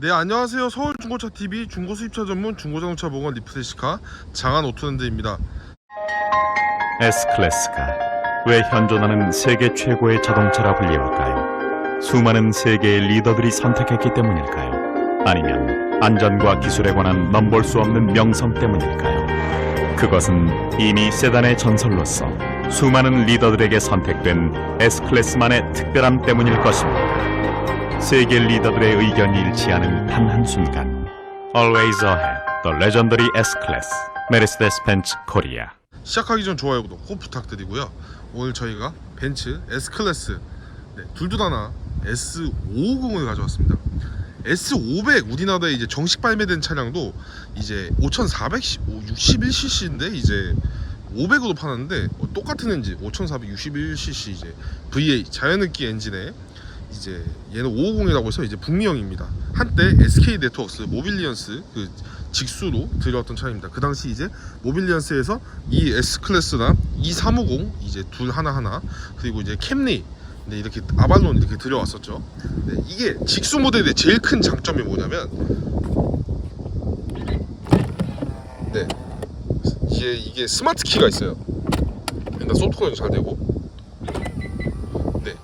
네 안녕하세요 서울 중고차 TV 중고 수입차 전문 중고자동차 보건 리프레시카 장한 오토랜드입니다. S 클래스가 왜 현존하는 세계 최고의 자동차라 불리울까요? 수많은 세계의 리더들이 선택했기 때문일까요? 아니면 안전과 기술에 관한 넘볼 수 없는 명성 때문일까요? 그것은 이미 세단의 전설로서 수많은 리더들에게 선택된 S 클래스만의 특별함 때문일 것입니다. 세계 리더들의 의견이 일치하는 단 한순간 Always ahead, the legendary S-Class, Mercedes-Benz Korea 시작하기 전 좋아요 구독 꼭 부탁드리고요. 오늘 저희가 벤츠 S 클래스 네, 둘둘하나 S550을 가져왔습니다. S500 우리나라에 이제 정식 발매된 차량도 이제 5,461cc인데 이제 500으로 파는데 어, 똑같은 엔진 5,461cc 이제 V8 자연흡기 엔진에 이제 얘는 550이라고 해서 이제 북미형입니다. 한때 SK 네트워크스 모빌리언스 그 직수로 들여왔던 차량입니다. 그 당시 이제 모빌리언스에서 이 S 클래스나 E 350 이제 둘 하나 하나 그리고 이제 캠리 네, 이렇게 아발론 이렇게 들여왔었죠. 네, 이게 직수 모델의 제일 큰 장점이 뭐냐면 네 이게 이게 스마트 키가 있어요. 일단 소프트웨어 잘 되고 네,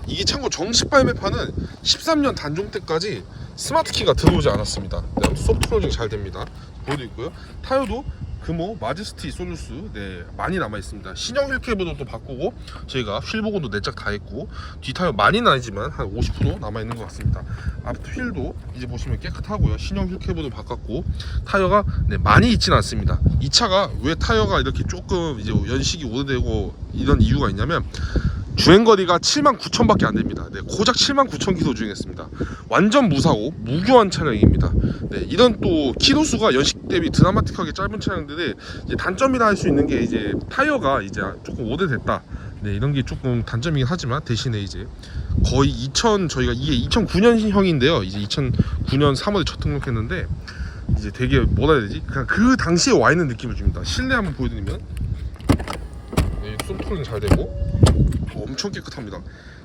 이게 참고 정식 발매판은 13년 단종 때까지 스마트 키가 들어오지 않았습니다. 네, 아무튼 소프트웨어링 잘 됩니다. 보여드리고요. 타이어도 금호 마제스티 솔루스 네 많이 남아 있습니다. 신형 휠캡으로 또 바꾸고 저희가 휠 복원도 내짝 다 했고 뒤 타이어 많이는 아니지만 한 50% 남아 있는 것 같습니다. 앞 휠도 이제 보시면 깨끗하고요. 신형 휠캡으로 바꿨고 타이어가 네, 많이 있진 않습니다. 이 차가 왜 타이어가 이렇게 조금 이제 연식이 오래되고 이런 이유가 있냐면 주행거리가 7만 9천밖에 안 됩니다. 네, 고작 7만 9천 킬로 주행했습니다. 완전 무사고 무교환 차량입니다. 네, 이런 또 키로 수가 연식 대비 드라마틱하게 짧은 차량들의 단점이라 할 수 있는 게 이제 타이어가 이제 조금 오래됐다. 네, 이런 게 조금 단점이긴 하지만 대신에 이제 거의 2000 저희가 이게 2009년형인데요. 이제 2009년 3월에 첫 등록했는데 이제 되게 뭐라 해야 되지? 그냥 그 당시에 와 있는 느낌을 줍니다. 실내 한번 보여드리면 네, 소프트는 잘 되고 엄청 깨끗합니다.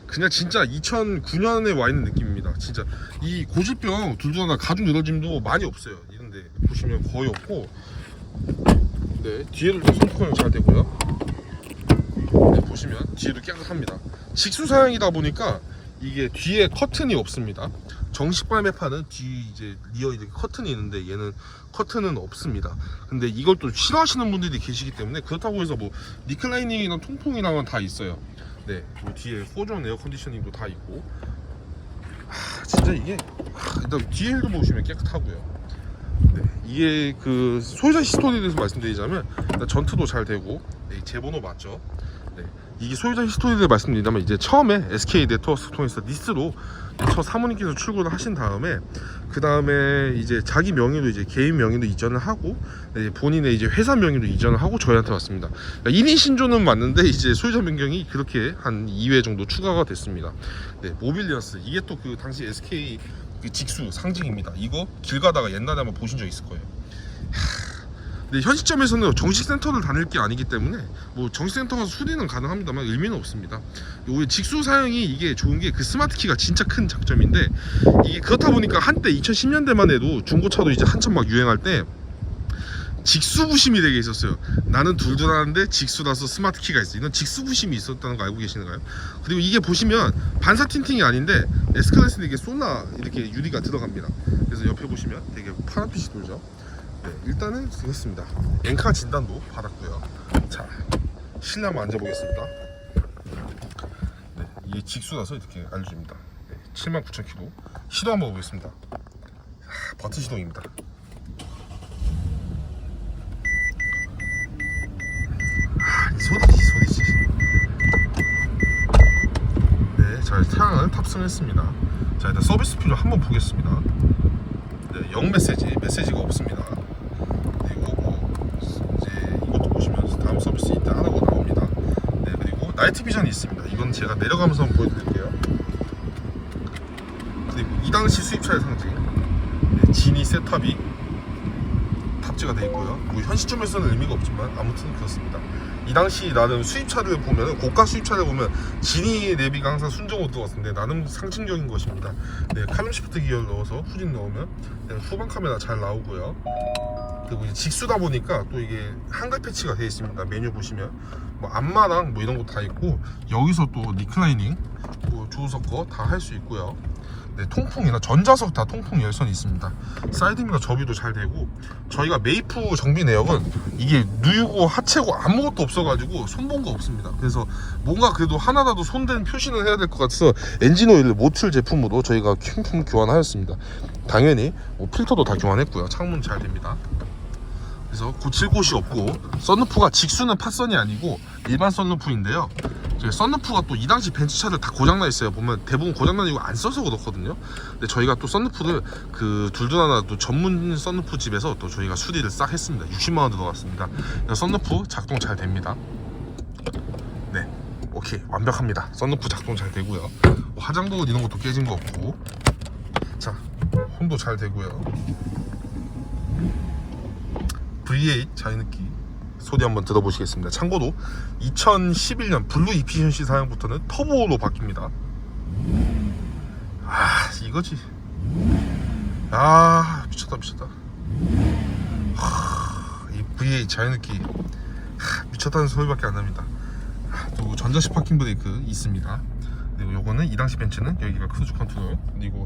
그냥 진짜 2009년에 와 있는 느낌입니다. 진짜 이 고질병 둘다 나 가죽 늘어짐도 많이 없어요. 이런데 보시면 거의 없고 네 뒤에도 손코팅 잘 되고요. 네, 보시면 뒤에도 깨끗합니다. 직수 사양이다 보니까 이게 뒤에 커튼이 없습니다. 정식 발매판은 뒤 이제 리어 이렇게 커튼이 있는데 얘는 커튼은 없습니다. 근데 이걸 또 싫어하시는 분들이 계시기 때문에 그렇다고 해서 뭐 리클라이닝이나 통풍이나 건다 있어요. 네, 뭐 뒤에 포존 에어 컨디셔닝도 다 있고. 아, 진짜 이게 아, 일단 힐도 보시면 깨끗하고요. 네, 이게 그 소유자 히스토리에 대해서 말씀드리자면 전투도 잘 되고 네, 제 번호 맞죠? 네, 이게 소유자 히스토리를 말씀드리자면 이제 처음에 SK 네트워크 통해서 니스로 첫 사모님께서 출고를 하신 다음에 그 다음에 이제 자기 명의로 이제 개인 명의로 이전을 하고 네, 본인의 이제 회사 명의로 이전을 하고 저희한테 왔습니다. 그러니까 1인 신조는 맞는데 이제 소유자 변경이 그렇게 한 2회 정도 추가가 됐습니다. 네, 모빌리언스 이게 또 그 당시 SK 그 직수 상징입니다. 이거 길 가다가 옛날에 한번 보신 적 있을 거예요. 네, 현 시점에서는 정식 센터를 다닐 게 아니기 때문에 뭐 정식 센터 가서 수리는 가능합니다만 의미는 없습니다. 오히려 직수 사용이 이게 좋은 게 그 스마트 키가 진짜 큰 장점인데 이게 그렇다 보니까 한때 2010년대만 해도 중고차도 이제 한참 막 유행할 때 직수 부심이 되게 있었어요. 나는 둘둘하는데 직수라서 스마트 키가 있어. 이런 직수 부심이 있었다는 거 알고 계시는가요? 그리고 이게 보시면 반사 틴팅이 아닌데 에스클래스는 이게 쏘나 이렇게 유리가 들어갑니다. 그래서 옆에 보시면 되게 파란빛이 돌죠. 네, 일단은 그렇습니다. 엔카 진단도 받았고요. 자, 실내 한번 앉아보겠습니다. 네, 이게 직수라서 이렇게 알려줍니다. 네, 79,000km. 시도 한번 보겠습니다. 아, 버튼 시동입니다. 아, 이 소리지, 소리지. 네, 자, 태양을 탑승했습니다. 자, 일단 서비스 표를 한번 보겠습니다. 네, 영 메시지, 메시지가 없습니다. 그리고 뭐 이제 이것도 보시면 다음 서비스 이때 하라고 나옵니다. 네 그리고 나이트 비전이 있습니다. 이건 제가 내려가면서 한번 보여드릴게요. 그리고 이 당시 수입차의 상징 네, 지니 세탑이 탑재가 돼 있고요. 뭐 현 시점에서는 의미가 없지만 아무튼 그렇습니다. 이 당시 나름 수입차를 보면 고가 수입차를 보면 지니 내비가 항상 순정으로 들어갔는데 나름 상징적인 것입니다. 네, 칼럼 시프트 기어를 넣어서 후진 넣으면 네, 후방 카메라 잘 나오고요. 그리고 직수다 보니까 또 이게 한글 패치가 되어 있습니다. 메뉴 보시면 뭐 안마랑 뭐 이런 거 다 있고 여기서 또 리클라이닝 뭐 조수석 거 다 할 수 있고요. 네, 통풍이나 전자석 다 통풍 열선이 있습니다. 사이드미러 접이도 잘 되고 저희가 메이프 정비 내역은 이게 누유고 하체고 아무것도 없어가지고 손본 거 없습니다. 그래서 뭔가 그래도 하나라도 손댄 표시는 해야 될 것 같아서 엔진 오일을 모틀 제품으로 저희가 킹품 교환하였습니다. 당연히 뭐 필터도 다 교환했고요. 창문 잘 됩니다. 그래서 고칠 곳이 없고 썬루프가 직수는 팟선이 아니고 일반 썬루프인데요. 썬루프가 또 이 당시 벤츠차들 다 고장나 있어요. 보면 대부분 이유 안 써서 그렇거든요. 근데 저희가 또 썬루프를 그 둘둘 하나 또 전문 썬루프 집에서 또 저희가 수리를 싹 했습니다. 60만 원 들어갔습니다. 그래서 썬루프 작동 잘 됩니다. 네, 오케이 완벽합니다. 썬루프 작동 잘 되고요. 뭐 화장도 이런 것도 깨진 거 없고, 자 홈도 잘 되고요. V8 자이느끼 소리 한번 들어보시겠습니다. 참고로 2011년 블루 이피션시 사양부터는 터보로 바뀝니다. 아 이거지. 아 미쳤다 미쳤다. 하, 이 V8 자이느끼 하, 미쳤다는 소리밖에 안 납니다. 하, 또 전자식 파킹 브레이크 있습니다. 그리고 요거는 이 당시 벤츠는 여기가 크루즈 컨트롤 그리고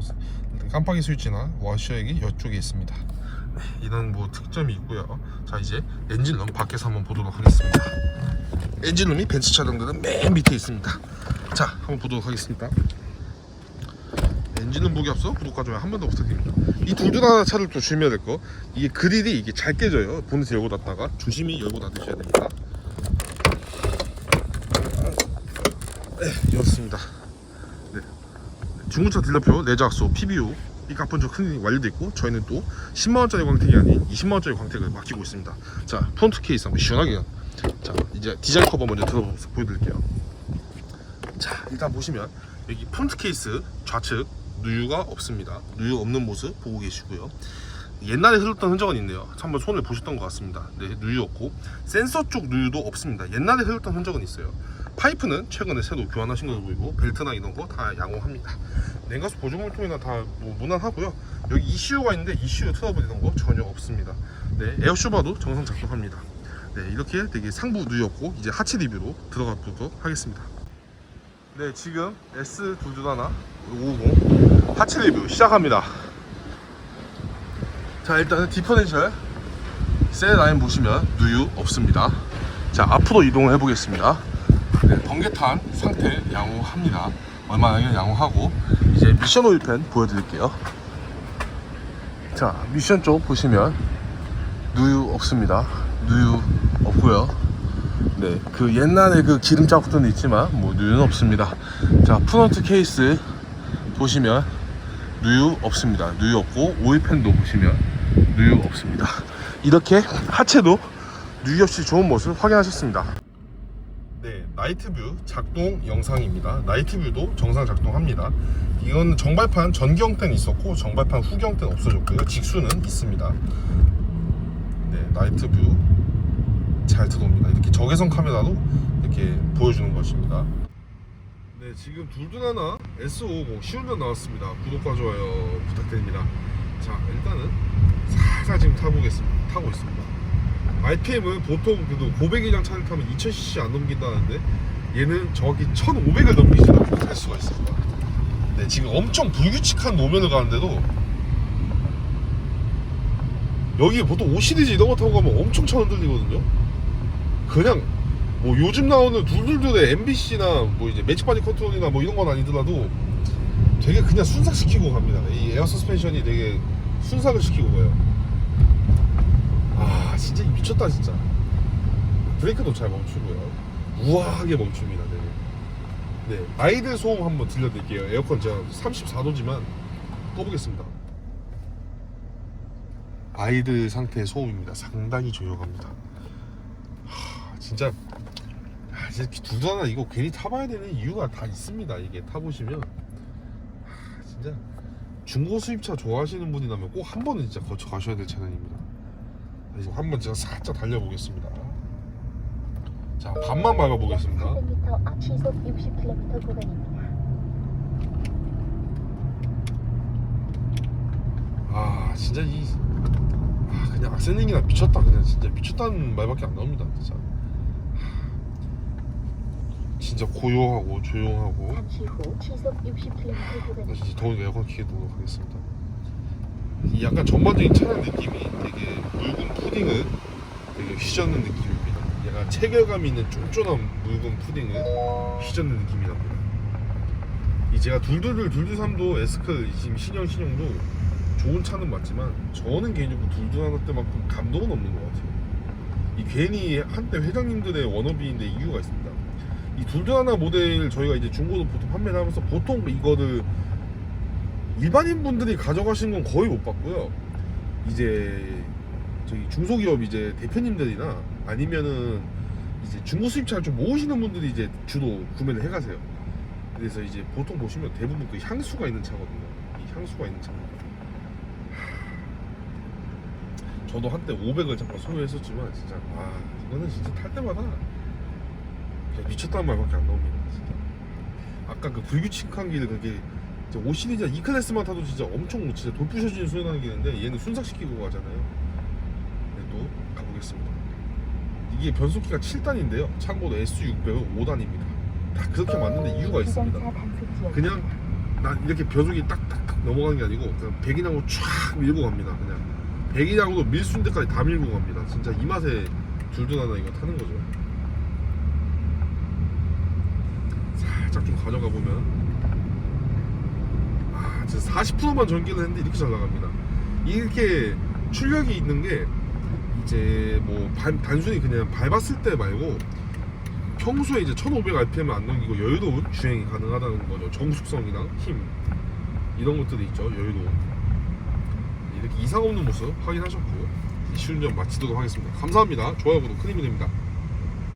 깜빡이 스위치나 와셔액이 이쪽에 있습니다. 네, 이런 뭐 특점이 있고요. 자 이제 엔진룸 밖에서 한번 보도록 하겠습니다. 엔진룸이 벤츠 차량들은 맨 밑에 있습니다. 자 한번 보도록 하겠습니다. 엔진룸 보기 앞서 구독과 좋아요 한 번 더 부탁드립니다. 이 둘둘하나 차를 또 조심해야 될 거. 이게 그릴이 이게 잘 깨져요. 보너스 열고 닫다가 조심히 열고 닫으셔야 됩니다. 네, 열었습니다. 네. 중고차 딜러표 레저악소 PBO 이 가pon저 클리닝 완료돼 있고 저희는 또 10만원짜리 광택이 아닌 20만원짜리 광택을 맡기고 있습니다. 자 프론트 케이스 한번 시원하게 자 이제 디자인 커버 먼저 들어 보여드릴게요. 자 일단 보시면 여기 프론트 케이스 좌측 누유가 없습니다. 누유 없는 모습 보고 계시고요. 옛날에 흘렀던 흔적은 있네요. 한번 손을 보셨던 것 같습니다. 네 누유 없고 센서 쪽 누유도 없습니다. 옛날에 흘렀던 흔적은 있어요 파이프는 최근에 새로 교환하신 걸로 보이고 벨트나 이런 거 다 양호합니다. 냉각수 보조물통이나 다 뭐 무난하고요. 여기 ECU가 있는데 ECU 트러블 이런 거 전혀 없습니다. 네 에어쇼바도 정상 작동합니다. 네 이렇게 되게 상부 누였고 이제 하체 리뷰로 들어가 보도록 하겠습니다. 네 지금 S221 550 하체 리뷰 시작합니다. 자 일단은 디퍼렌셜 셀 라인 보시면 누유 없습니다. 자 앞으로 이동을 해보겠습니다 네, 번개탄 상태 양호합니다 얼마나 양호하고 이제 미션 오일펜 보여드릴게요 자 미션 쪽 보시면 누유 없습니다 누유 없고요 네, 그 옛날에 그 기름 자국들은 있지만 뭐 누유는 없습니다. 자, 프론트 케이스 보시면 누유 없습니다. 누유 없고 오일팬도 보시면 누유 없습니다. 이렇게 하체도 누유 없이 좋은 모습 확인하셨습니다. 네, 나이트뷰 작동 영상입니다. 나이트뷰도 정상 작동합니다. 이건 정발판 전경 때는 있었고 정발판 후경 때는 없어졌고요. 직수는 있습니다. 네, 나이트뷰 잘 들어옵니다. 이렇게 적외선 카메라로 이렇게 보여주는 것입니다. 네, 지금 둘둘하나 S550 시운전 나왔습니다. 구독과 좋아요 부탁드립니다. 자, 일단은 살살 지금 타보겠습니다. 타고 있습니다. RPM은 보통 그래도 고백이랑 차를 타면 2000cc 안 넘긴다는데 얘는 저기 1500을 넘기지도 않고 탈 수가 있습니다. 네, 지금 엄청 불규칙한 노면을 가는데도 여기 보통 5 시리즈 이런 거 타고 가면 엄청 차 흔들리거든요. 그냥 뭐 요즘 나오는 둘둘둘의 MBC나 뭐 이제 매직 바디 컨트롤이나 뭐 이런 건 아니더라도 되게 그냥 순삭시키고 갑니다. 이 에어 서스펜션이 되게 순삭을 시키고 가요. 아 진짜 미쳤다 진짜. 브레이크도 잘 멈추고요. 우아하게 멈춥니다. 네. 네 아이들 소음 한번 들려드릴게요. 에어컨 제가 34도지만 꺼보겠습니다. 아이들 상태의 소음입니다. 상당히 조용합니다. 하, 진짜 아, 이제 두다나 이거 괜히 타봐야 되는 이유가 다 있습니다. 이게 타보시면 하, 진짜 중고 수입차 좋아하시는 분이라면 꼭 한 번은 진짜 거쳐 가셔야 될 차량입니다. 이제 한번 제가 살짝 달려보겠습니다. 자, 반만 밟아보겠습니다. 400m 앞 시속 60km 구간입니다. 아, 진짜 이 아, 그냥 악셀링이나 미쳤다 그냥 진짜 미쳤다는 말밖에 안 나옵니다. 진짜. 하, 진짜 고요하고 조용하고 잠시 후 시속 60km 나 구간입니다. 진짜 더우니까 에어컨 키게 놓도록 하겠습니다. 이 약간 전반적인 차량 느낌이 되게 묽은 푸딩을 되게 휘젓는 느낌입니다. 약간 체결감 있는 쫀쫀한 묽은 푸딩을 휘젓는 느낌이 납니다. 이 제가 둘둘둘 둘둘삼도 에스클 지금 신형 신형도 좋은 차는 맞지만 저는 개인적으로 둘둘 하나 때만큼 감동은 없는 것 같아요. 이 괜히 한때 회장님들의 워너비인데 이유가 있습니다. 이 둘둘 하나 모델 저희가 이제 중고도 보통 판매를 하면서 보통 이거를 일반인 분들이 가져가신 건 거의 못 봤고요. 이제 저기 중소기업 이제 대표님들이나 아니면은 이제 중고 수입차를 좀 모으시는 분들이 이제 주로 구매를 해가세요. 그래서 이제 보통 보시면 대부분 그 향수가 있는 차거든요. 이 향수가 있는 차입니다. 하, 저도 한때 500을 잠깐 소유했었지만 진짜 아 이거는 진짜 탈 때마다 미쳤다는 말밖에 안 나옵니다. 진짜. 아까 그 불규칙한 길을 그게 이제 5 시리즈 E 클래스만 타도 진짜 엄청 진짜 돌부셔지는 소리 나는 길인데 얘는 순삭시키고 가잖아요. 네, 또 가보겠습니다. 이게 변속기가 7단인데요. 참고로 S600은 5단입니다. 다 그렇게 맞는데 이유가 있습니다. 그냥 난 이렇게 변속이 딱딱딱 넘어가는 게 아니고 그냥 배기량으로 쫙 밀고 갑니다. 그냥 배기량으로 밀수 있는 데까지 다 밀고 갑니다. 진짜 이 맛에 둘둘하나 이거 타는 거죠. 살짝 좀 가져가 보면 아 진짜 40%만 전기를 했는데 이렇게 잘 나갑니다. 이렇게 출력이 있는 게 이제 뭐 발- 단순히 그냥 밟았을 때 말고 평소에 이제 1500rpm을 안 넘기고 여유로운 주행이 가능하다는 거죠. 정숙성이나 힘 이런 것들이 있죠. 여유로운 이렇게 이상 없는 모습 확인하셨고 이 시운전 마치도록 하겠습니다. 감사합니다. 좋아요, 구독 큰 힘이 됩니다.